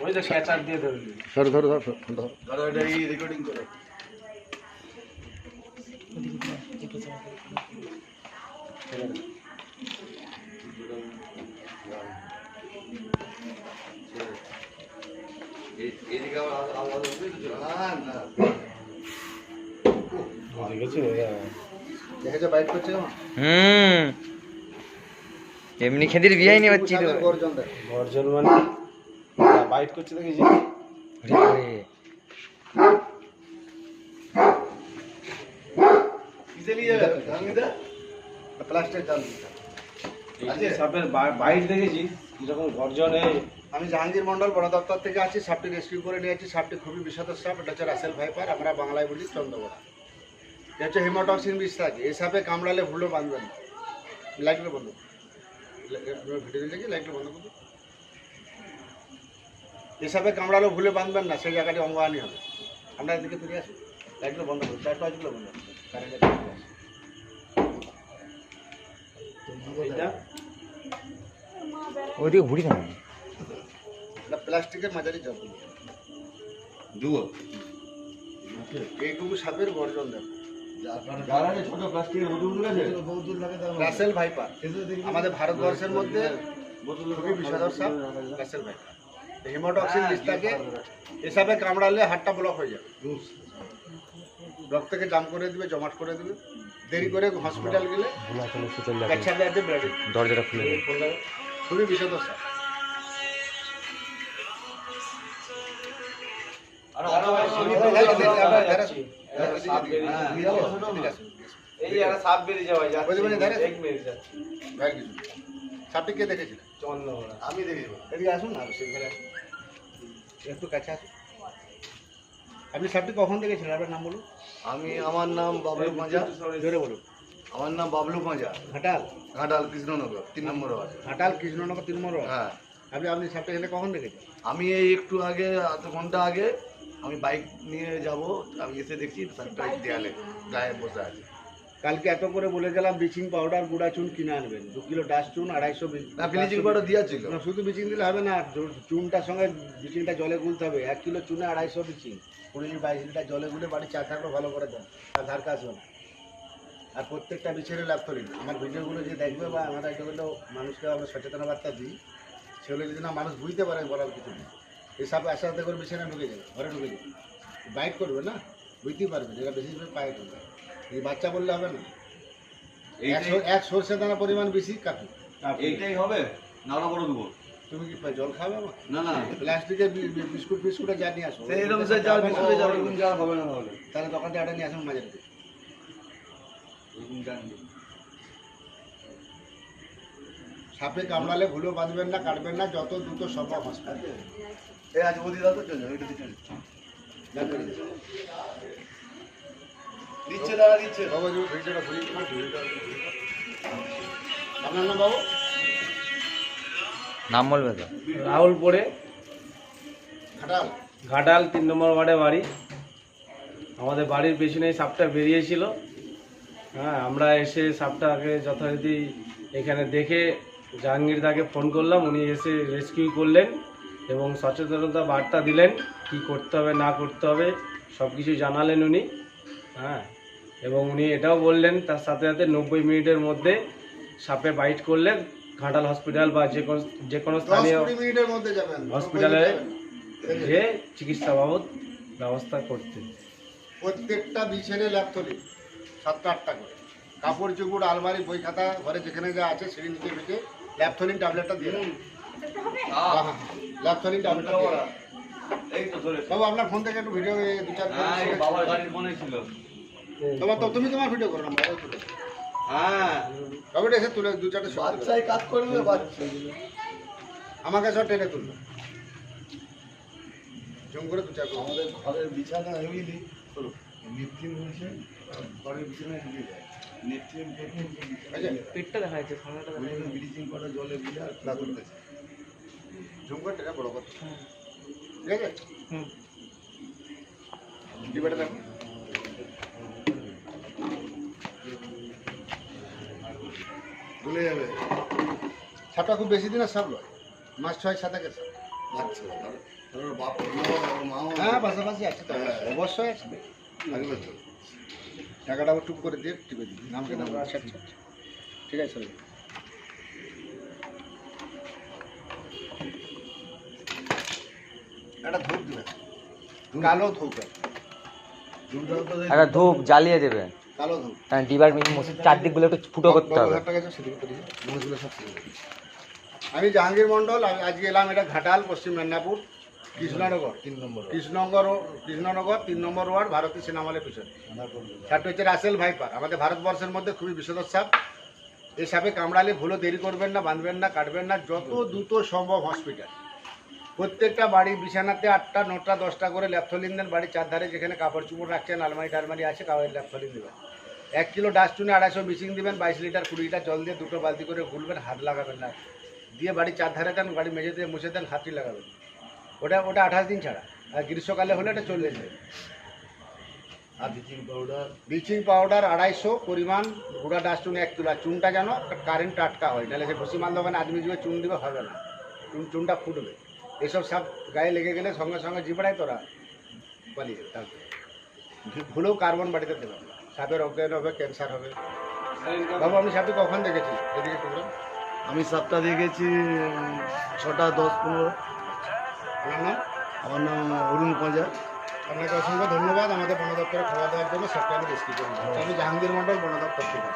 ওই তো ক্যাচার দিয়ে ধরো ধরো ধরো ধরো ধরো। এটা এই রেকর্ডিং করো এদিকে আবার আলাদা আলাদা হবে না না দেখেছি দেখেছ বাইট করছে হুম। এমনি খেদির বিয়াই নি হচ্ছি তো। গর্জন মানে? বাইট করছে দেখেছি সাপের বাইট দেখেছি কীরকম গর্জনে। আমি জাহাঙ্গীর মন্ডল বন দপ্তর থেকে আছি সাপটি রেস্কিউ করে নিয়েছি সাপটি খুবই বিষাদ সাপ এটা হচ্ছে রাসেল ভাইপার আমরা বাংলায় বলি চন্দ্রবড়া এটা হচ্ছে হেমাটক্সিন বিষ থাকে। এই সাপে কামড়ালে ভুলো বাঁধবেন না। লাইটগুলো বন্ধ ভিডিও দেখি লাইটগুলো বন্ধ করুন। এই সাপে কামড়ালে ভুলে বাঁধবেন না সেই জায়গাটি অঙ্গহানি হবে। আমরা এদিকে তুলে আসি। লাইটগুলো বন্ধ করুন চার পাঁচগুলো বন্ধ ওইদিকে ঘুরি না এটা প্লাস্টিকের মাঝারি জল। দুও এইটুকু সাপের গর্জন দেখো। যারা আছে ছোট প্লাস্টিকের বোতল রাসেল ভাইপার আমাদের ভারতবর্ষের মধ্যে বোতল খুবই বিষাদর সাপ রাসেল ভাইপার হিমোটক্সিন বিষটাকে এসবে কামড়ালে হাতটা ব্লক হয়ে যাবে রক্তকে জাম করে দিবে জমাট করে দিবে। দেরি করে হসপিটাল গেলে দরজাটা খুলে খুবই আর আরও মিনিট যাচ্ছে। ভাই কিছু সাপটি কে দেখেছিলেন আমি দেখি এদিকে আসুন আসুন। একটু কাছে আসুন আপনি সাপটি কখন দেখেছিলেন আপনার নাম বলুন। আমি আমার নাম বাবলু পাঁজা। জোরে বলুন। আমার নাম বাবলু পাঁজা। ঘাটাল? ঘাটাল কৃষ্ণনগর তিন নম্বর ওয়ার্ড। ঘাটাল কৃষ্ণনগর তিন নম্বর হ্যাঁ। আপনি আপনি সাপটা এখানে কখন দেখেছেন? আমি এই একটু আগে আধ ঘণ্টা আগে আমি বাইক নিয়ে যাব। আমি এসে দেখছি সাতটা দেয়ালে গায়ে বসে আছে। কালকে এত করে বলে গেলাম ব্লিচিং পাউডার গুঁড়া চুন কিনে আনবেন। দু কিলো ডাস্ট চুন আড়াইশো ব্লিচিং পাউডার দেওয়া ছিল না, শুধু ব্লিচিং দিলে হবে না চুনটার সঙ্গে ব্লিচিংটা জলে গুলতে হবে। এক কিলো চুনে আড়াইশো ব্লিচিং। কুড়ি লিটার বাইশ লিটার জলে গুলে বাড়ি চা থাকলে ভালো করে দেন। আর ধার কাজ না। আর প্রত্যেকটা বিছেরে লাভ করি আমার ভিডিওগুলো যে দেখবে বা আমার এগুলো মানুষকে আমরা সচেতন বার্তা দিই সেগুলো যদি না মানুষ বুঝতে পারে বলার কিছু নেই। এই সাপ আস্তে আস্তে করে বিছানা ঢুকে যাবে ঘরে ঢুকে যাবে বাইট করবে না? বুঝতেই পারবে যেটা বেশি পায়ে করবে এই বাচ্চা বললে হবে না। এক সর- এক সর্ষে দানা পরিমাণ বেশি কাটবে এইটাই হবে না ওরা বড় দেবো। তুমি কি জল খাবে না না। প্লাস্টিকের বিস্কুট ফিস্কুটে যা নিয়ে আসো। সেই এরকম সে যাও বিস্কুটে যাও এরকম যাওয়া হবে না তাহলে। তাহলে দোকান থেকে নিয়ে আসুন মাঝে জানি সাপে কামড়ালে ভুলেও বাঁধবেন না কাটবেন না যত দ্রুত সম্ভব হসপিটাল এই আজ বদি দাও তো চল এটা দিচ্ছে দিচ্ছে। আপনার নাম বাবু? নাম বলবে তো। রাহুল পড়ে। ঘাটাল। ঘাটাল তিন নম্বর ওয়ার্ডে বাড়ি। আমাদের বাড়ির পেছনে সাপটা বেরিয়েছিল। হ্যাঁ আমরা এসে সাপটাকে যথারীতি এখানে দেখে জাহাঙ্গীর দাকে ফোন করলাম। উনি এসে রেস্কিউ করলেন এবং সচেতনতা বার্তা দিলেন কি করতে হবে না করতে হবে সব কিছু জানালেন উনি। হ্যাঁ এবং উনি এটাও বললেন তার সাথে সাথে নব্বই মিনিটের মধ্যে সাপে বাইট করলে ঘাটাল হসপিটাল বা যে কোনো যে কোনো স্থানীয় কুড়ি মিনিটের মধ্যে যাবেন হসপিটালে। যে চিকিৎসা বাবদ ব্যবস্থা করতে। প্রত্যেকটা বিছেরে ল্যাপথলি সাতটা আটটা করে। কাপড় চুপড় আলমারি বই খাতা ঘরে যেখানে যা আছে সিঁড়ি নিচে ফেটে ল্যাপথলিন ট্যাবলেটটা দিয়ে। হ্যাঁ, হ্যাঁ, ল্যাপথলিন ট্যাবলেটটা বাবু আপনার ফোন থেকে একটু ভিডিও দু চার হ্যাঁ বাবার গাড়ির মনে ছিল। তোমার তো তুমি তোমার ভিডিও করো না হ্যাঁ। তবে এসে তুলে দু চারটে। বাচ্চাই কাজ করবে বাচ্চা আমাকে সব টেনে তুলবে। জুম করে দু চার আমাদের ঘরের বিছানা বুঝলি নেপথিন হয়েছে ঘরের বিছানায় ঢুকে যায়। নেপথিন বুঝলে? পেটটা দেখা যাচ্ছে সামনেটা ব্লিচিং পাউডার জলে দিলে আর না করতেছে। জুম করে টেনে বড় করতে ঠিক আছে? হুম। দেখো ভুলে যাবে সাপটা খুব বেশি দিনের সাপ নয় মাস ছয় সাত একের সাপ হ্যাঁ পাশাপাশি আছে তো। অবশ্যই আছে। টাকাটা আবার টুক করে দিয়ে টিপে দিই নামকে নাম আচ্ছা আচ্ছা আচ্ছা। ঠিক আছে চলে। একটা ধূপ দিবে। কালো ধূপ। একটা ধূপ জ্বালিয়ে দেবে। চারদিকগুলো একটু ফুটো করতে হবে। আমি জাহাঙ্গীর মন্ডল আমি আজকে এলাম এটা ঘাটাল পশ্চিম মেদিনীপুর কৃষ্ণনগর। তিন নম্বর কৃষ্ণনগর কৃষ্ণনগর তিন নম্বর ওয়ার্ড ভারতীয় সিনেমালের পিছনে। সারটা হচ্ছে রাসেল ভাইপার। আমাদের ভারতবর্ষের মধ্যে খুবই বিষধর সাপ এই সাপে কামড়ালে ভুলো দেরি করবেন না বাঁধবেন না কাটবেন না যত দ্রুত সম্ভব হসপিটাল। প্রত্যেকটা বাড়ির বিছানাতে আটটা নটা দশটা করে ল্যাপথলিন দেন। বাড়ির চারধারে যেখানে কাপড় চুপড় রাখছেন আলমারি টালমারি আছে কাপড় ল্যাপথলিন দেবেন। এক কিলো ডাস্টুনে আড়াইশো মিশিং দিবেন বাইশ লিটার কুড়ি লিটার জল দিয়ে দুটো বালতি করে ঘুরবেন হাত লাগাবেন না। দিয়ে বাড়ির চারধারে দেন বাড়ি মেঝে দিয়ে মুছে দেন হাতটি লাগাবেন। ওটা ওটা আঠাশ দিন ছাড়া। আর গ্রীষ্মকালে হলে এটা চল্লিশ দিন। আর ব্লিচিং পাউডার? ব্লিচিং পাউডার আড়াইশো পরিমাণ গুঁড়া ডাস্টুন এক কিলো আর চুনটা যেন কারেন্ট টাটকা হয় নাহলে সে ভুসি মাল দোকানে আদমি যুগে চুন দিবে হবে না। চুন চুনটা ফুটবে। এসব সাপ গায়ে লেগে গেলে সঙ্গে সঙ্গে জিবড়াই তোরা। পালিয়ে তারপরে। ভুলেও কার্বন বাড়িতে দেবে না। সাপের অজ্ঞান হবে ক্যান্সার হবে। বাবু আমি সাপটি কখন দেখেছি? এদিকে টুকরো আমি সাতটা দেখেছি ছটা দশ পনেরো। আপনার নাম? আমার নাম অরুণ পাঁজা আপনাকে অসংখ্য ধন্যবাদ। আমাদের বন দপ্তরে খাওয়া দেওয়ার জন্য সরকারি বেশ কিছু আমি জাহাঙ্গীর মন্ডল বন দপ্তর থেকে।